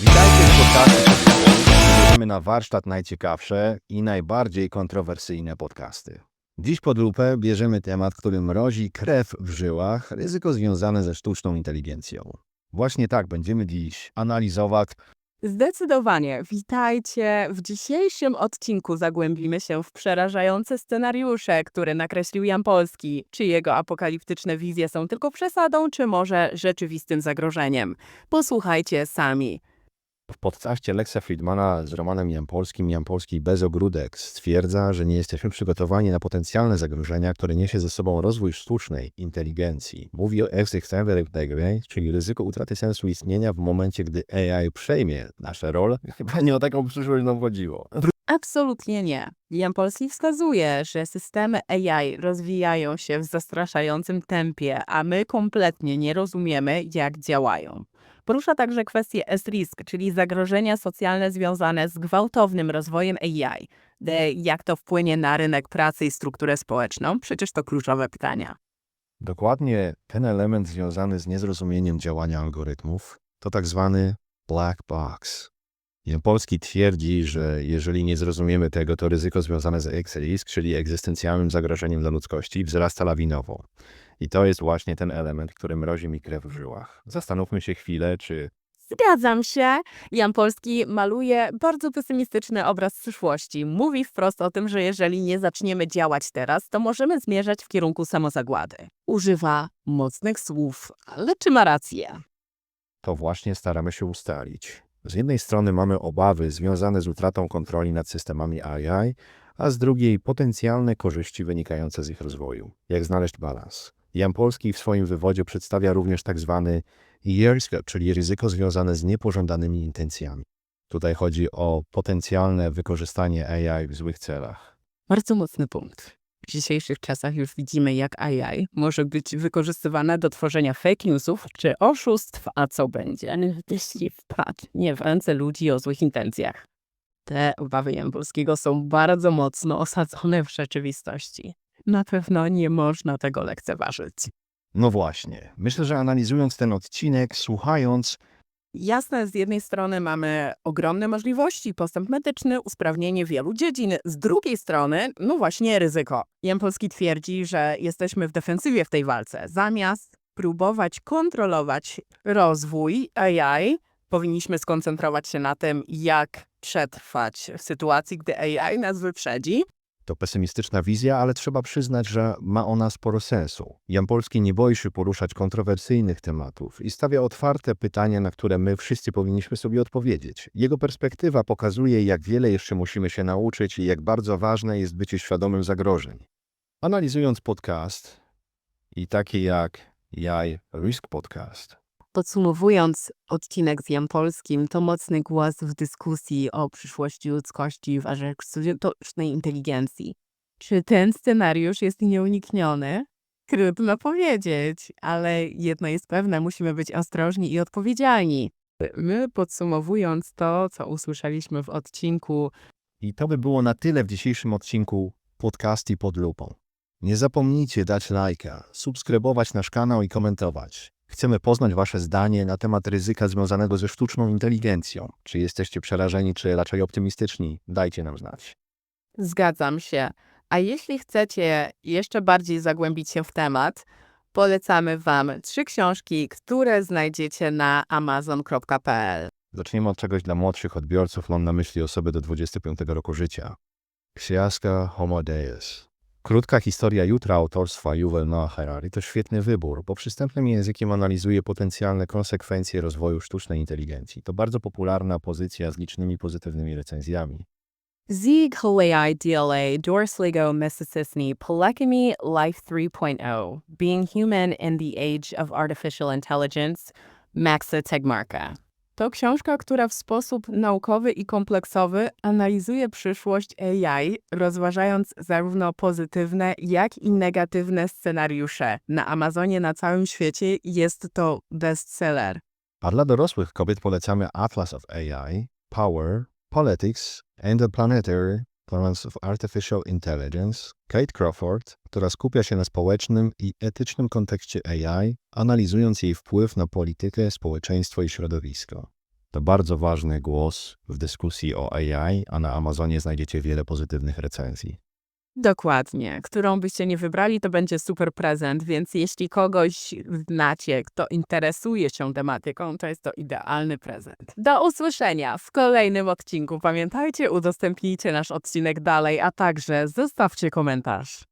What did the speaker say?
Witajcie w podcaście Podróbą. na warsztat najciekawsze i najbardziej kontrowersyjne podcasty. Dziś pod lupę bierzemy temat, który mrozi krew w żyłach, ryzyko związane ze sztuczną inteligencją. Właśnie tak będziemy dziś analizować Zdecydowanie. Witajcie. W dzisiejszym odcinku zagłębimy się w przerażające scenariusze, które nakreślił Jan Polski. Czy jego apokaliptyczne wizje są tylko przesadą, czy może rzeczywistym zagrożeniem? Posłuchajcie sami. W podcaście Lexa Friedmana z Romanem Jampolskim. Jampolski bez ogródek stwierdza, że nie jesteśmy przygotowani na potencjalne zagrożenia, które niesie ze sobą rozwój sztucznej inteligencji. Mówi o existential czyli ryzyku utraty sensu istnienia w momencie, gdy AI przejmie nasze role. Chyba nie o taką przyszłość nam chodziło. Absolutnie nie. Jan Polski wskazuje, że systemy AI rozwijają się w zastraszającym tempie, a my kompletnie nie rozumiemy, jak działają. Porusza także kwestię S-risk, czyli zagrożenia socjalne związane z gwałtownym rozwojem AI. De, jak to wpłynie na rynek pracy i strukturę społeczną? Przecież to kluczowe pytania. Dokładnie ten element związany z niezrozumieniem działania algorytmów to tak zwany black box. Jampolski twierdzi, że jeżeli nie zrozumiemy tego, to ryzyko związane z X-risk, czyli egzystencjalnym zagrożeniem dla ludzkości, wzrasta lawinowo. I to jest właśnie ten element, który mrozi mi krew w żyłach. Zastanówmy się chwilę, czy Zgadzam się. Jan Polski maluje bardzo pesymistyczny obraz przyszłości. Mówi wprost o tym, że jeżeli nie zaczniemy działać teraz, to możemy zmierzać w kierunku samozagłady. Używa mocnych słów, ale czy ma rację? to właśnie staramy się ustalić. Z jednej strony mamy obawy związane z utratą kontroli nad systemami AI, a z drugiej potencjalne korzyści wynikające z ich rozwoju. Jak znaleźć balans? Jan Polski w swoim wywodzie przedstawia również tak zwany gap, czyli ryzyko związane z niepożądanymi intencjami. Tutaj chodzi o potencjalne wykorzystanie AI w złych celach. Bardzo mocny punkt. W dzisiejszych czasach już widzimy, jak AI może być wykorzystywane do tworzenia fake newsów czy oszustw, a co będzie, jeśli wpadnie w ręce ludzi o złych intencjach. Te obawy Jan Polskiego są bardzo mocno osadzone w rzeczywistości. Na pewno nie można tego lekceważyć. No właśnie, myślę, że analizując ten odcinek, słuchając, Jasne, z jednej strony mamy ogromne możliwości, postęp medyczny, usprawnienie wielu dziedzin. Z drugiej strony, no właśnie ryzyko. Jan Polski twierdzi, że jesteśmy w defensywie w tej walce. Zamiast próbować kontrolować rozwój AI, powinniśmy skoncentrować się na tym, jak przetrwać w sytuacji, gdy AI nas wyprzedzi. To pesymistyczna wizja, ale trzeba przyznać, że ma ona sporo sensu. Jan Polski nie boi się poruszać kontrowersyjnych tematów i stawia otwarte pytania, na które my wszyscy powinniśmy sobie odpowiedzieć. Jego perspektywa pokazuje, jak wiele jeszcze musimy się nauczyć i jak bardzo ważne jest bycie świadomym zagrożeń. Analizując podcast i takie jak Jaj Risk Podcast, Podsumowując odcinek z Jan Polskim, to mocny głos w dyskusji o przyszłości ludzkości w erze sztucznej inteligencji. Czy ten scenariusz jest nieunikniony? Trudno powiedzieć, ale jedno jest pewne, musimy być ostrożni i odpowiedzialni. My podsumowując to, co usłyszeliśmy w odcinku, I to by było na tyle w dzisiejszym odcinku podcasti pod lupą. Nie zapomnijcie dać lajka, subskrybować nasz kanał i komentować. Chcemy poznać Wasze zdanie na temat ryzyka związanego ze sztuczną inteligencją. Czy jesteście przerażeni, czy raczej optymistyczni? Dajcie nam znać. Zgadzam się. A jeśli chcecie jeszcze bardziej zagłębić się w temat, polecamy Wam trzy książki, które znajdziecie na amazon.pl. Zaczniemy od czegoś dla młodszych odbiorców. Mam na myśli osoby do 25 roku życia. Książka Homo Deus. Krótka historia jutra autorstwa Yuval Noah Harari to świetny wybór, bo przystępnym językiem analizuje potencjalne konsekwencje rozwoju sztucznej inteligencji. To bardzo popularna pozycja z licznymi pozytywnymi recenzjami. Zieg Halei DLA Dorsligo Mississippi Polekemy Life 3.0 Being Human in the Age of Artificial Intelligence Maxa Tegmarka. To książka, która w sposób naukowy i kompleksowy analizuje przyszłość AI, rozważając zarówno pozytywne, jak i negatywne scenariusze. Na Amazonie na całym świecie jest to bestseller. A dla dorosłych kobiet polecamy Atlas of AI, Power, Politics and the Planetary Plans of Artificial Intelligence Kate Crawford, która skupia się na społecznym i etycznym kontekście AI, analizując jej wpływ na politykę, społeczeństwo i środowisko. To bardzo ważny głos w dyskusji o AI, a na Amazonie znajdziecie wiele pozytywnych recenzji. Dokładnie. Którą byście nie wybrali, to będzie super prezent, więc jeśli kogoś znacie, kto interesuje się tematyką, to jest to idealny prezent. Do usłyszenia w kolejnym odcinku. Pamiętajcie, udostępnijcie nasz odcinek dalej, a także zostawcie komentarz.